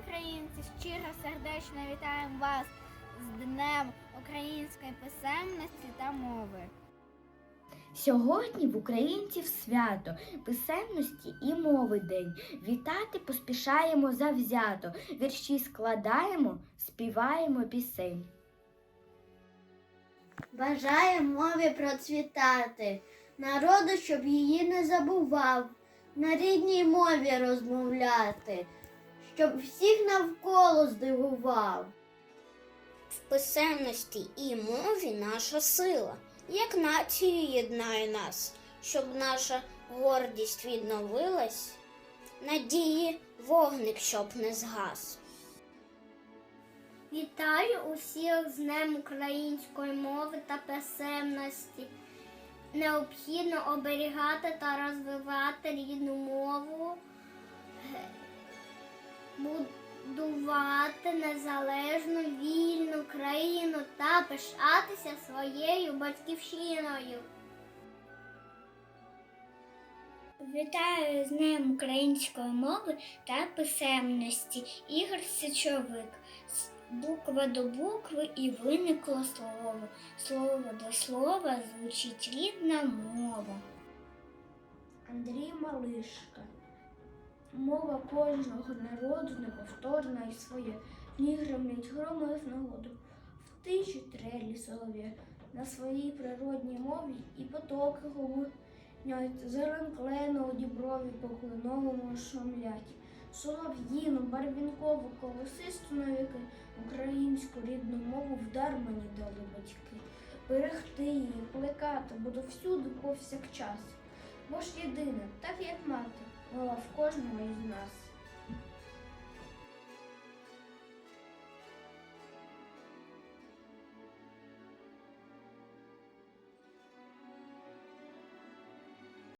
українці, щиро сердечно вітаємо вас з Днем української писемності та мови. Сьогодні в українців свято писемності і мови день. Вітати поспішаємо завзято, вірші складаємо, співаємо пісень. Бажає мові процвітати, народу, щоб її не забував, на рідній мові розмовляти, щоб всіх навколо здивував. В писемності і мові наша сила, як націю єднає нас, щоб наша гордість відновилась, надії вогник, щоб не згас. Вітаю усіх з Днем української мови та писемності. Необхідно оберігати та розвивати рідну мову, е, будувати незалежну вільну країну та пишатися своєю батьківщиною. Вітаю з Днем української мови та писемності Ігор Січовик. З Буква до букви і виникло слово. Слово до слова звучить рідна мова. Андрій Малишка. Мова кожного народу неповторна і своя. В ній гремлять громи в нагоду. В тиші трелі солов'я. На своїй природній мові і потоки губнять. Зелен клена у діброві по клиновому шумлять. Солов'їну, барвінкову, колосисту навіки, українську рідну мову вдар мені дали батьки. Берегти її, плекати буду всюди повсякчас. Бо ж єдина, так як мати, в кожного із нас.